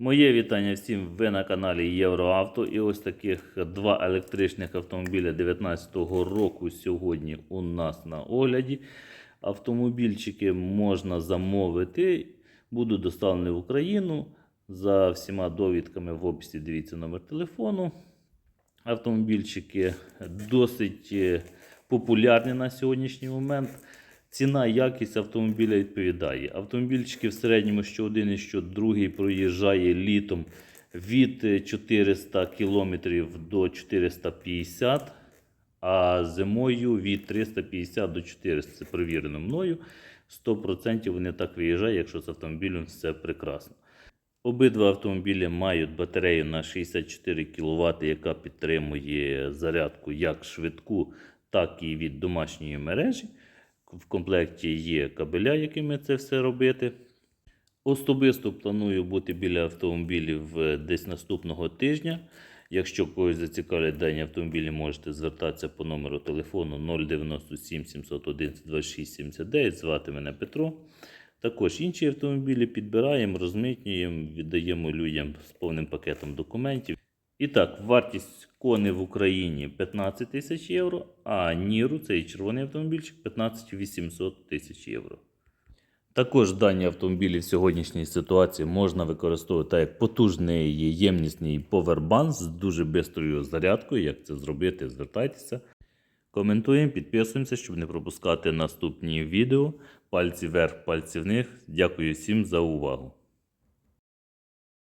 Моє вітання всім. Ви на каналі Євроавто. І ось таких два електричних автомобіля 2019 року сьогодні у нас на огляді. Автомобільчики можна замовити, будуть доставлені в Україну. За всіма довідками в описі дивіться номер телефону. Автомобільчики досить е, популярні на сьогоднішній момент. Ціна, якість автомобіля відповідає. Автомобільчики в середньому що один і що другий проїжджає літом від е, 400 км до 450 а зимою від 350 до 400. Це перевірено мною. 100% вони так виїжджають, якщо з автомобілем все прекрасно. Обидва автомобілі мають батарею на 64 кВт, яка підтримує зарядку як швидку, так і від домашньої мережі. В комплекті є кабеля, якими це все робити. Особисто планую бути біля автомобілів е, десь наступного тижня. Якщо когось зацікавлять дані автомобілі, можете звертатися по номеру телефону 097 711 26 79. Звати мене Петро. Також інші автомобілі підбираємо, розмитнюємо, віддаємо людям з повним пакетом документів. І так, вартість кони в Україні 15 тисяч євро, а Ніру, цей червоний автомобільчик, 15 800 тисяч євро. Також дані автомобілі в сьогоднішній ситуації можна використовувати як потужний ємнісний повербанк з дуже бистрою зарядкою. Як це зробити, звертайтеся. Коментуємо, підписуємося, щоб не пропускати наступні відео. Пальці вверх, пальці вниз. Дякую всім за увагу.